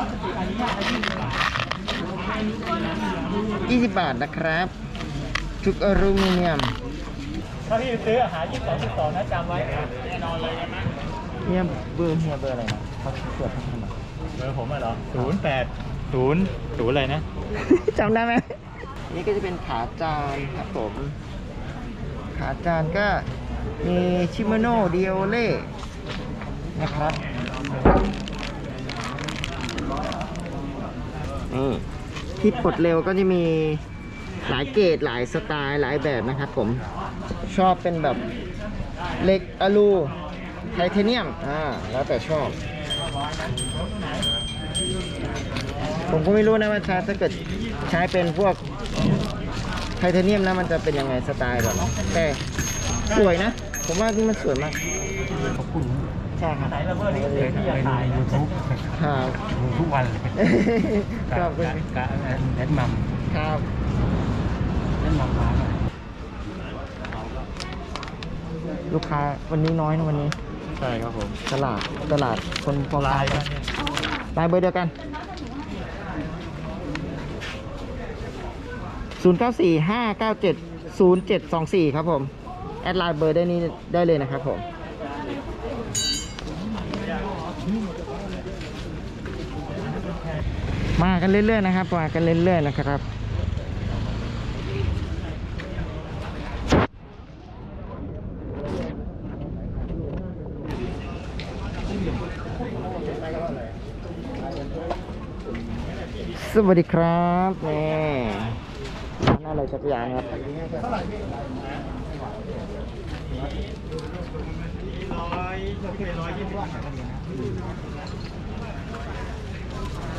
20 บาทนะครับ ชุกอลูมิเนียม ถ้าพี่ซื้อหา22 12นะจำไว้แน่นอนเลยนะเนี่ยเบอร์เฮียเบอร์อะไรนะเขาเกิดทำไมเบอร์ผมอะเหรอศูนย์แปดศูนย์ศูนย์อะไรนะ จำได้ไหมนี่ก็จะเป็นขาจานครับผม ขาจานก็มีชิมโนเดียเล่นะครับ นี่ที่ปลดเร็วก็จะมีหลายเกรดหลายสไตล์หลายแบบนะครับผมชอบเป็นแบบเหล็กอลูไทเทเนียมอ่าแล้วแต่ชอบ ผมก็ไม่รู้นะว่าถ้าถ้าเกิดใช้เป็นพวกไทเทเนียมนะมันจะเป็นยังไงสไตล์แบบแต่สวยนะ ผมว่านี่มันสวยมากขอบคุณใช่ครับไหนระเบิดนี่เลยที่อยากถ่ายยูทูบครับดูทุกวันเลย ขอบคุณกะกะแนนมัมครับแนนมัมร้านอะไรลูกค้าวันนี้น้อยนะวันนี้ ใช่ครับผม ตลาดตลาดคนพอลายลายเบอร์เดียวกัน 0 9 4 5 9 7 0 7 2 4 ครับผม แอดไลน์เบอร์ได้นี้ได้เลยนะครับผม มากันเรื่อยๆนะครับ มากันเรื่อยๆนะครับสวัสดีครับนี่ร้าอะไรจักรยานครับร้อยโอเคร้อยยี่สิ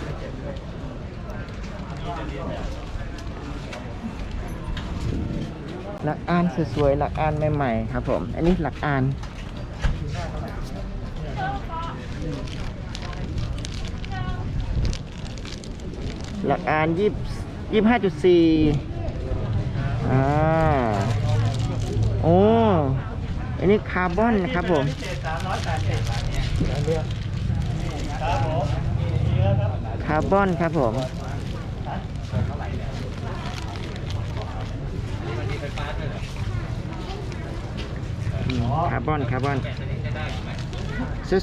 บ หลักอ่านสวยๆหลักอ่านใหม่ๆครับผม อันนี้หลักอ่านหลักอ่านยี่ยี่ห้าจุดสี่อ่าโอ้อันนี้คาร์บอนนะครับผมคาร์บอนครับผม อืม คาร์บอนคาร์บอน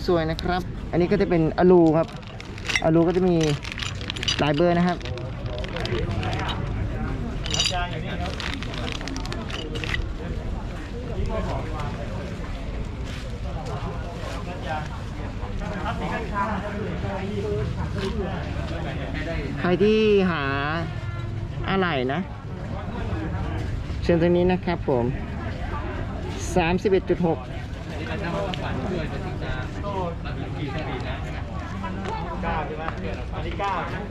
สวยๆนะครับ อันนี้ก็จะเป็นอลูครับอลูก็จะมีหลายเบอร์นะครับน้ำยางอยู่นี่ครับใครที่หาอะไรนะ เชิญตรงนี้นะครับผม 31.6เก้าใช่ไหมอันนี้เก้านะ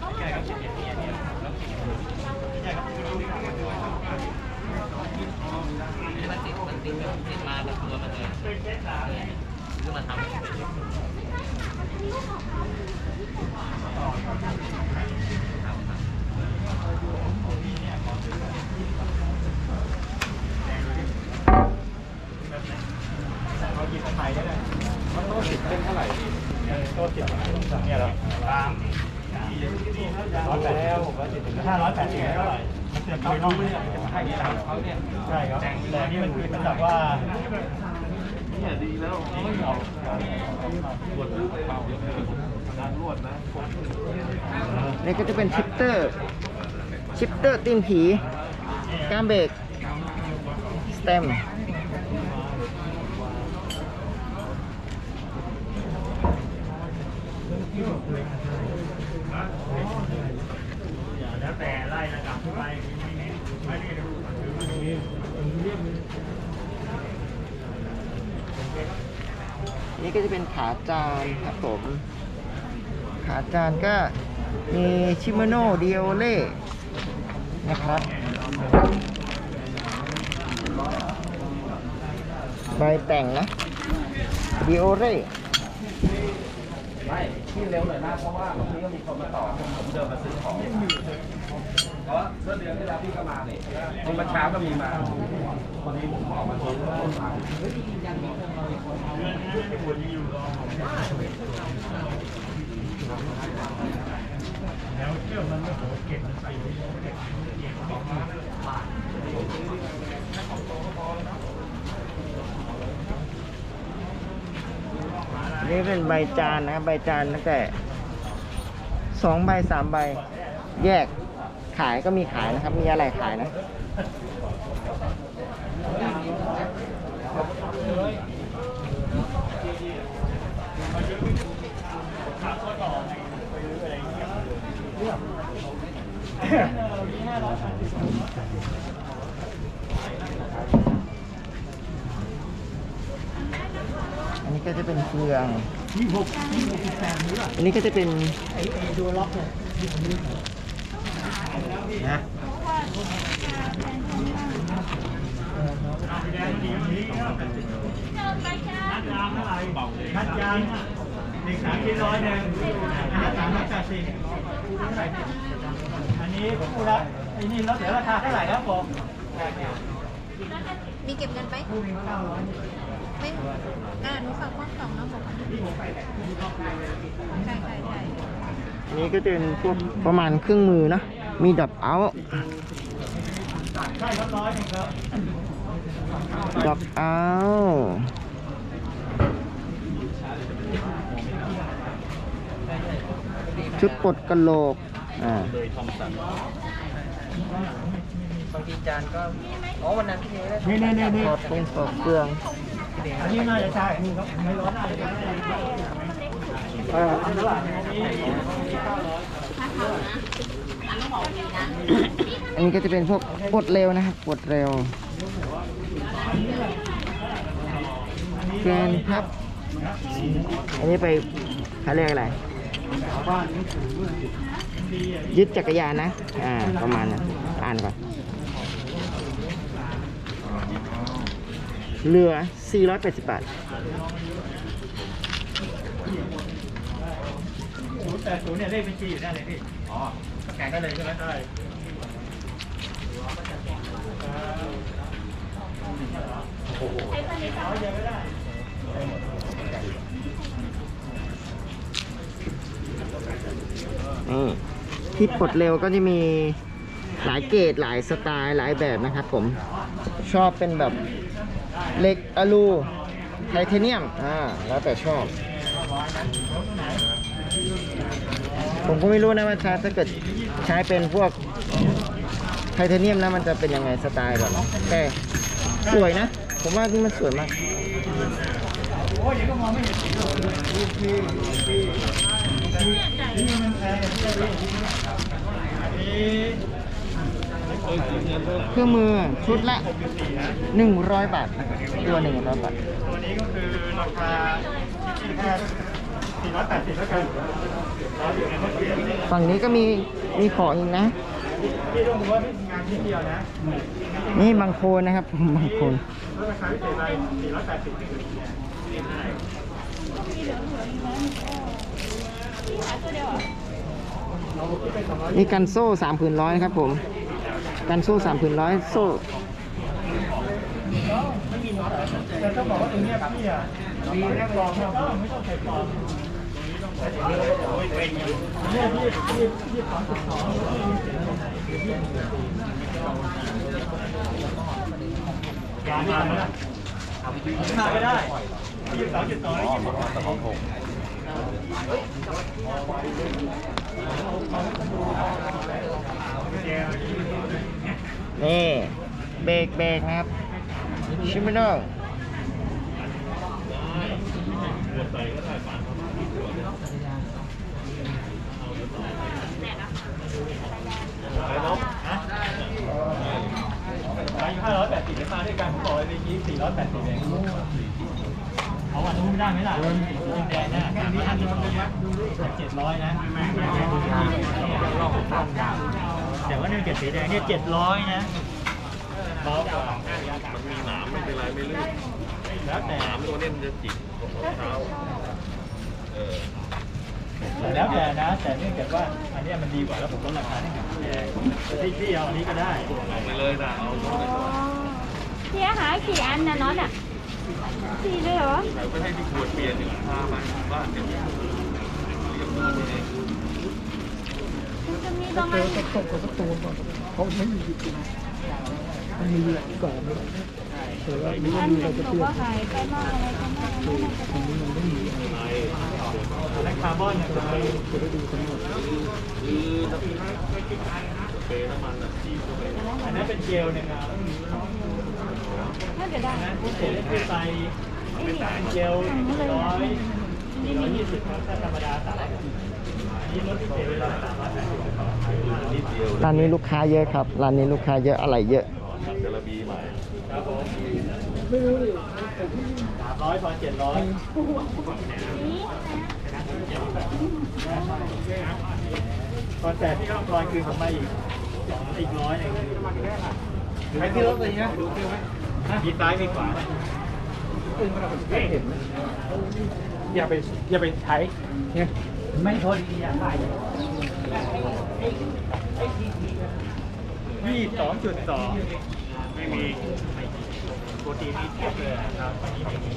เอาหยิ บมาถ่ายได้เลยมันโต๊ะสิบเป็นเท่าไหร่พี่โต๊ะสิบเนี่ยหรอตามร้อยแปดแล้วผมว่าสิบห้าร้อยแปดสิบเท่าไหร่เสียบเขาน้องไม่ได้ให้ดีตามเขาเนี่ยใช่ครับแต่นี่มันคือเป็นแบบว่าเนี่ยดีแล้วไม่เอาปวดรูปเป่าการรวดนะนี่ก็จะเป็นชิปเตอร์ชิปเตอร์ตีนผีก้ามเบรกสเต็ม แล้วแต่ไล่ระดับขึ้นไปไม่ได้ดูถือมาดูนี่เรียบ นี่ ก็จะเป็นขาจานครับผม ขาจานก็มีชิมโนเดียเล่นะครับ ใบแต่งนะเดียเล่ ไม่ที่เร็วหน่อยนะเพราะว่าเมื่อกี้ก็มีคนมาต่อผมเดินมาซื้อของเพราะเมื่อเดือนที่แล้วพี่ก็มาเนี่ยเมื่อเช้าก็มีมาวันนี้ผมออกมาซื้อต้นไม้แล้วเชื่อมันไม่โหเก็บมันใส่ไว้เก็บเก็บ นี่เป็นใบจานนะครับใบจานตั้งแต่สองใบสามใบ แยกขายก็มีขายนะครับ มีอะไรขายนะอันนี้ ก็จะเป็นเครื่องยี่หกยี่หกสิบแปดนี้ป่ะอันนี้ก็จะเป็นไอ้ไอ้ดูล็อกเนี่ยที่ผมนี่นะนัดยางหนึ่งสามชิ้นร้อยหนึ่งอันนี้สามร้อยแปดสิบอันนี้ผมพูดแล้วไอ้นี่แล้วเดี๋ยวราคาเท่าไหร่ครับผมมีเก็บเงินไหม คู่หนึ่งเก้าร้อยไม่อ่าหนูฝากข้อสองนะบอกใช่ใช่ใช่อันนี้ก็จะเป็นพวกประมาณเครื่องมือนะ มีดับเอาใช่ครับร้อยหนึ่งครับดับเอาชุดปลดกระโหลก อ่าบางทีจานก็ อ๋อ วันนั้นพี่เนได้นี่นี่นี่นี่ถอดตรงถอดเครื่อง อันนี้น่าจะใช่นี่ครับไม่ร้อนน่าจะใช่เอออันนี้เก้าร้อยอันนี้ก็จะเป็นพวกปลดเร็วนะครับปลดเร็วแกนพับ อันนี้ไปเขาเรียกอะไร ยึดจักรยานนะ อ่า ประมาณนั้นอ่านก่อน เรือ 480 บาทศูนย์แปดศูนย์เนี่ยเลขบัญชีอยู่ได้เลยพี่ อ๋อสแกนได้เลยใช่ไหมได้นี่ที่ปลดเร็วก็จะมีหลายเกรดหลายสไตล์หลายแบบนะครับผม ชอบเป็นแบบ เหล็กอลูไทเทเนียม อ่า แล้วแต่ชอบ ผมก็ไม่รู้นะว่าถ้าถ้าเกิดใช้เป็นพวกไทเทเนียมแล้วมันจะเป็นยังไงสไตล์แบบแต่สวยนะ ผมว่านี่มันสวยมากนี่มันแพงนี้อันนี้ เครื่องมือชุดละ 100 บาทนะครับตัว100บาทตัวนี้ก็คือราคาที่แค่สี่ร้อยแปดสิบแล้วกันฝั่งนี้ก็มีมีของอีกนะพี่ต้องดูว่าพี่งานที่เดียวนะนี่บางโคนนะครับบางโคนราคาพิเศษอะไรสี่ร้อยแปดสิบนี่กันโซ่สามผืนร้อยนะครับผม กันโซ่สามผืนร้อยโซ่แต่ต้องบอกว่าตรงนี้พี่อะมีแค่รองไม่ต้องใส่กรองเนี่ยพี่พี่พี่สิบสองยามาแล้วมาก็ได้ยี่สิบสองจุดสองยี่สิบสองหก นี่เบรกเบรกครับ ชิมิโนขายอยู่ห้าร้อยแปดสิบมาด้วยกันผมบอกเลยเมื่อกี้สี่ร้อยแปดสิบเองเอาวันนู้นไม่ได้ไหมล่ะแดงนะอันนี้อันนี้เจ็ดร้อยนะ แต่ว่าเนี่ยเจ็ดสีแดงเนี่ยเจ็ดร้อยนะเบากว่ามันมีหนามไม่เป็นไรไม่ลื่นแล้วแต่หนามตัวนี้มันจะจิกเท้าเออแล้วแต่นะ แต่เนื่องจากว่าอันเนี้ยมันดีกว่าแล้วผมลดราคาให้กับแกพี่พี่เอาอันนี้ก็ได้บอกไปเลยนะเอาตัวนี้ก่อนพี่อาหารกี่อันนะน็อตอะสี่เลยเหรอใส่ไปให้ที่ขวดเปลี่ยนอยู่พามาบ้านเนี่ยมัน จะมีประมาณตกกับตัวก่อนเขาไม่มีมันมีก่อนอันหนึ่งบอกว่าหายไปมากอะไรกันมากไม่น่าจะได้แลคาร์บอนเนี่ยจะไปอันนั้นเป็นเจลเนี่ยครับน่าจะได้อันนั้นเจลคือไตเป็นเจลร้อย ร้อยยี่สิบครับถ้าธรรมดาสามร้อยอันนี้ลดพิเศษเลยสามร้อยแปดสิบร้านนี้ลูกค้าเยอะครับร้านนี้ลูกค้าเยอะอะไรเยอะครับผมสามร้อยพอเจ็ดร้อยคอนแทคที่ต้องคอยคืนผมมาอีกสองอีกร้อยหนึ่งใช้ที่รถเลยนะดูฟิวไหมมีซ้ายมีขวา อย่าไปอย่าไปใช้ไม่ทนอย่าไปยี่สองจุดสองไม่มีโปรตีนนี่เทียบเลยนะครับอันนี้ไม่มี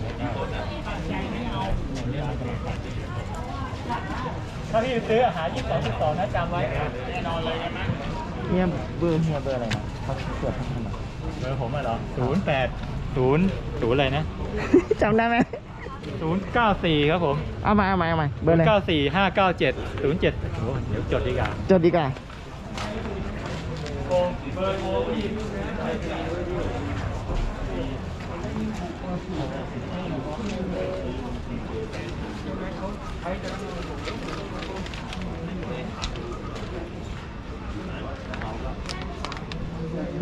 ถ้าพี่ซื้ออาหารยี่สองจุดสองนะจำไว้แน่นอนเลยใช่ไหมเนี่ยเบอร์เฮียเบอร์อะไรนะเขาตรวจให้ทำไมเบอร์ผมอะเหรอศูนย์แปดศูนย์ศูนย์อะไรนะจำได้ไหม ศูนย์เก้าสี่ครับผม เอามาเอามาเอามาเบอร์อะไรเก้าสี่ห้าเก้าเจ็ดศูนย์เจ็ดเดี๋ยวจดดีกว่าจดดีกว่าเบอร์โทรพี่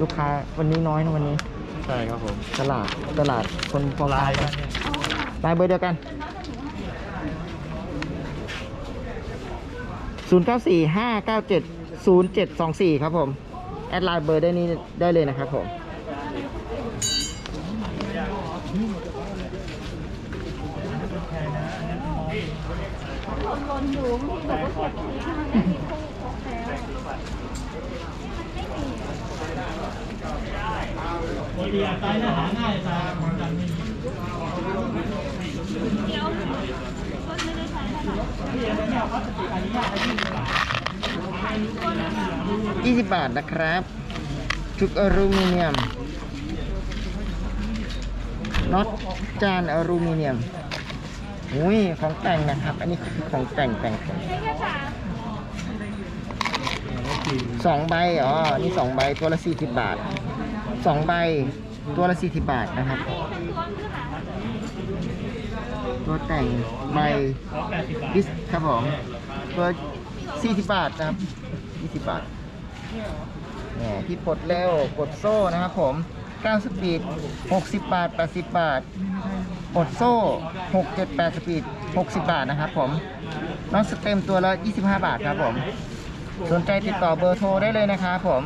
ลูกค้าวันนี้น้อยนะวันนี้ ใช่ครับผม ตลาดตลาดคนพอลายกันเนี่ย ลายเบอร์เดียวกัน 0 9 4 5 9 7 0 7 2 4 ครับผม แอดไลน์เบอร์ได้นี้ได้เลยนะครับผมคนลนอยู่บางทีแบบว่าเก็บทีข้างไม่มีคู่ของแท้บางทีอาตายน่าหาง่ายตาผมจำไม่มีเดี๋ ยี่สิบบาทนะครับ ชุดอลูมิเนียมน็อตจานอลูมิเนียมอุ้ยของแต่งนะครับ อันนี้คือของแต่งแต่งแต่งสองใบอ๋อ นี่สองใบตัวละ40บบาทสองใบตัวละ40บาทนะครับ ตัวแต่งใบขอแปดสิสครับผมตัว40 บาทนะครับ 20 บาทเนี่ยที่ปลดเร็วกดโซ่นะครับผม9สปีด 60 บาท 80 บาทปลดโซ่ 6 7 8 สปีด 60 บาทนะครับผมน้องสเต็มตัวละ 25 บาทครับผม สนใจติดต่อเบอร์โทรได้เลยนะครับผม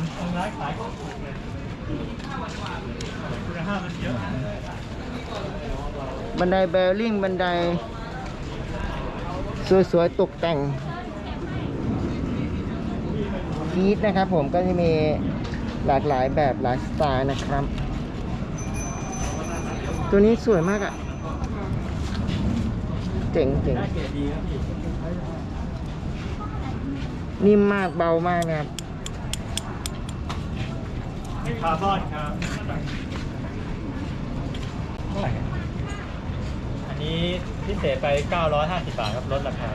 บันไดเบลลิงบันได สวยๆ ตกแต่งคีทนะครับผมก็จะมีหลากหลายแบบหลายสไตล์นะครับ ตัวนี้สวยมากอะ่ะ เจ๋งเจ๋งนิ่มมากเบามากนะครับคาร์บอนครับ นนี้พิเศษไป 950 บาทครับลดราคา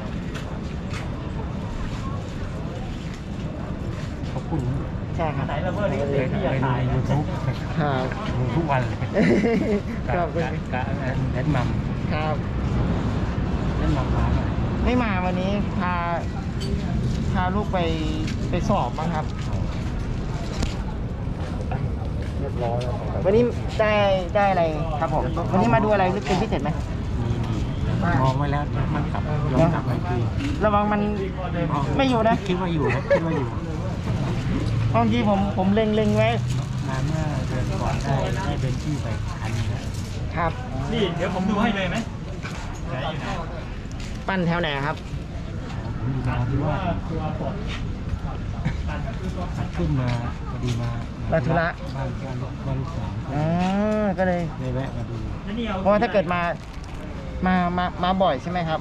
ขอบคุณใช่ครับไหนระเบิดนี่ก็เสียที่อยากถ่ายนะครับ ดูทุกวันเลยขอบคุณ กะแอดมัมครับ แอดมัมมาหน่อยไม่มาวันนี้พาพาลูกไปไปสอบมั้งครับ เรียบร้อยแล้ววันนี้ได้ได้อะไรครับผมวันนี้มาดูอะไรหรือเป็นพิเศษไหม มีมองไว้แล้วมันกลับย้อนกลับไปคือระวังมันไม่อยู่นะคิดว่าอยู่นะคิดว่าอยู่บางทีผมผมเล็งเล็งไว้มาเมื่อเดือนก่อนได้ให้เป็นที่ไปคันหนึงนะครับนี่เดี๋ยวผมดูให้เลยไหมไหนอยู่ไหนปั้นแถวไหนครับผมอยู่มาที่ว่าตัวปลดขึ้นมาพอดีมามาธุระบ้านบ้านบ้านลูกสาวอ๋อก็เลยเลยแวะมาดูแล้วนี่เอาเพราะว่าถ้าเกิดมา มามามาบ่อยใช่ไหมครับ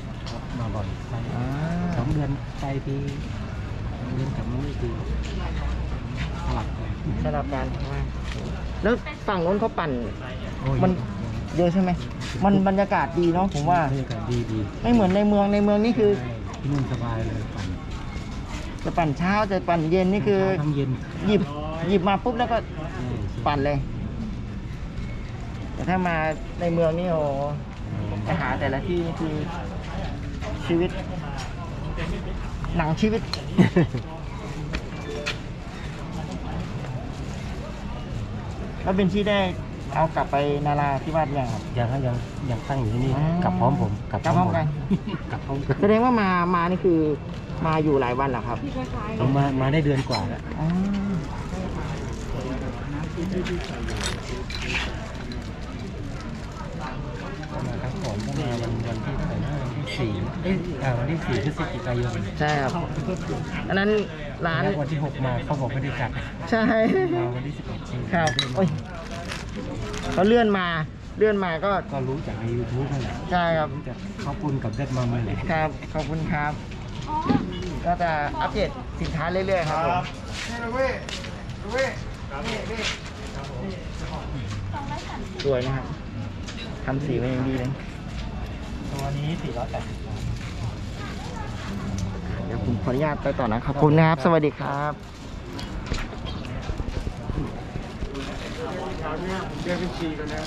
มาบ่อยใช่อ่าเขาองเดือนไปทีเดือนกลับมาอีกทีสลับกันสลับกันใช่ไหมแล้วฝั่งโน้นเขาปั่น โอ้ยมัน เยอะใช่ไหมมันบรรยากาศดีเนาะผมว่า บรรยากาศดีดีไม่เหมือนในเมืองในเมืองนี่คือ ใช่ที่นู่นสบายเลยปั่นจะปั่นเช้าจะปั่นเย็นนี่คือทำเย็นหยิบหยิบมาปุ๊บแล้วก็ใช่ปั่นเลย แต่ถ้ามาในเมืองนี่โอ้ ไปหาแต่ละที่นี่คือชีวิต หนังชีวิต แล้วเป็นที่ได้เอากลับไปนาราที่วาดยังครับ ยังฮะยังยังตั้งอยู่ที่นี่อ๋อ กลับพร้อมผมกลับกลับพร้อมกัน กลับพร้อมกันแสดงว่ามามานี่คือมาอยู่หลายวันเหรอครับผมมามาได้เดือนกว่าแล้วอ๋อ มาครั้งก่อนก็มาวันวันที่เท่าไหร่นะวันที่สี่เอ้ยอ่าวันที่สี่พฤศจิกายนใช่ครับ อันนั้นร้าน แล้ววันที่หกมาเขาบอกไม่ได้จัดใช่ มาวันที่สิบเอ็ดจริงครับโอ้ยเขาเลื่อนมา เลื่อนมาก็ ก็รู้จากใน YouTube นั่นแหละใช่ครับ รู้จากข้าวปุ้นกับเด็ดมัมนั่นแหละครับ ขอบคุณครับ ก็จะอัปเดตสินค้าเรื่อยๆครับผมสวยนะครับ ทำสีมาอย่างดีเลย ตัวนี้สี่ร้อยแปดสิบเดี๋ยวผมขออนุญาตไปต่อนะขอบคุณนะครับ สวัสดีครับเรียกเป็นชีกันนะ